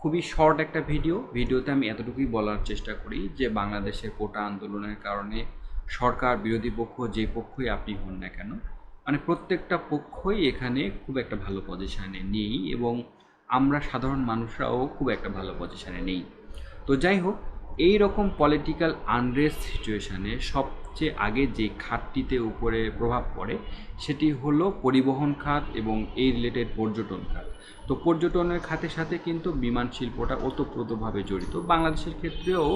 খুবই শর্ট একটা ভিডিও ভিডিওতে আমি এতটুকুই বলার চেষ্টা করি যে, বাংলাদেশের কোটা আন্দোলনের কারণে সরকার, বিরোধী পক্ষ যে পক্ষই আপনি হন না কেন মানে প্রত্যেকটা পক্ষই এখানে খুব একটা ভালো পজিশানে নেই এবং আমরা সাধারণ মানুষরাও খুব একটা ভালো পজিশানে নেই। তো যাই হোক এই রকম পলিটিক্যাল আনরেস্ট সিচুয়েশানে সবচেয়ে আগে যে খাতটিতে উপরে প্রভাব পড়ে, সেটি হলো পরিবহন খাত এবং এই রিলেটেড পর্যটন খাত। তো পর্যটনের খাতের সাথে কিন্তু বিমান শিল্পটা ওতপ্রোতভাবে জড়িত। বাংলাদেশের ক্ষেত্রেও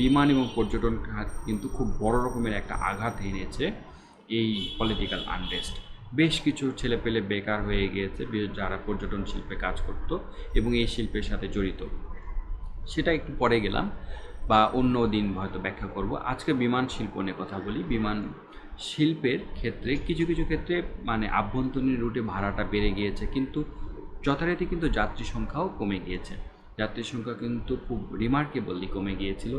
বিমান এবং পর্যটন খাত কিন্তু খুব বড় রকমের একটা আঘাত এনেছে এই পলিটিক্যাল আনরেস্ট বেশ কিছু ছেলেপেলে বেকার হয়ে গিয়েছে যারা পর্যটন শিল্পে কাজ করত এবং এই শিল্পের সাথে জড়িত। সেটা একটু পরে গেলাম। বা অন্য দিন হয়তো ব্যাখ্যা করব। আজকে বিমান শিল্প নিয়ে কথা বলি। বিমান শিল্পের ক্ষেত্রে কিছু কিছু ক্ষেত্রে মানে আভ্যন্তরীণ রুটে ভাড়াটা বেড়ে গিয়েছে, কিন্তু যথারীতি কিন্তু যাত্রী সংখ্যাও কমে গিয়েছে। যাত্রী সংখ্যা কিন্তু খুব রিমার্কেবলি কমে গিয়েছিল।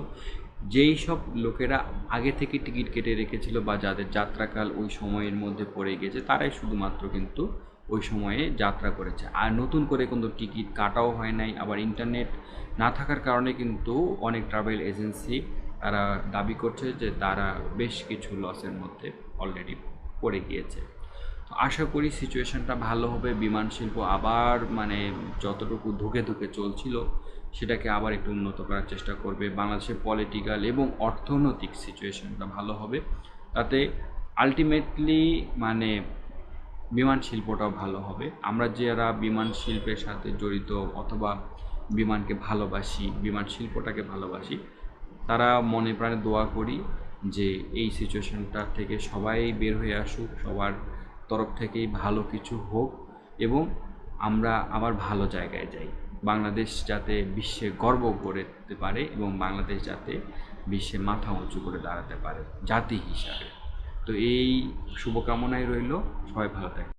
যেই সব লোকেরা আগে থেকে টিকিট কেটে রেখেছিল বা যাদের যাত্রাকাল ওই সময়ের মধ্যে পড়ে গিয়েছে, তারাই শুধুমাত্র কিন্তু ওই সময়ে যাত্রা করেছে। আর নতুন করে কিন্তু টিকিট কাটাও হয় নাই, আবার ইন্টারনেট না থাকার কারণে কিন্তু অনেক ট্রাভেল এজেন্সি তারা দাবি করছে যে তারা বেশ কিছু লসের মধ্যে অলরেডি পড়ে গিয়েছে। তো আশা করি সিচুয়েশনটা ভালো হবে, বিমান শিল্প আবার মানে যতটুকু ধুকে ধুকে চলছিল সেটাকে আবার একটু উন্নত করার চেষ্টা করবে। বাংলাদেশের পলিটিক্যাল এবং অর্থনৈতিক সিচুয়েশনটা ভালো হবে। তাতে আলটিমেটলি মানে বিমান শিল্পটাও ভালো হবে। আমরা যারা বিমান শিল্পের সাথে জড়িত অথবা বিমানকে ভালোবাসি, বিমান শিল্পটাকে ভালোবাসি, তারা মনে প্রাণে দোয়া করি যে এই সিচুয়েশনটা থেকে সবাই বের হয়ে আসুক, সবার তরফ থেকেই ভালো কিছু হোক এবং আমরা আবার ভালো জায়গায় যাই। বাংলাদেশ যাতে বিশ্বে গর্ব করতে পারে এবং বাংলাদেশ যাতে বিশ্বে মাথা উঁচু করে দাঁড়াতে পারে, জাতি হিসাবে। তো এই শুভকামনাই রইল। সবাই ভালো থাকে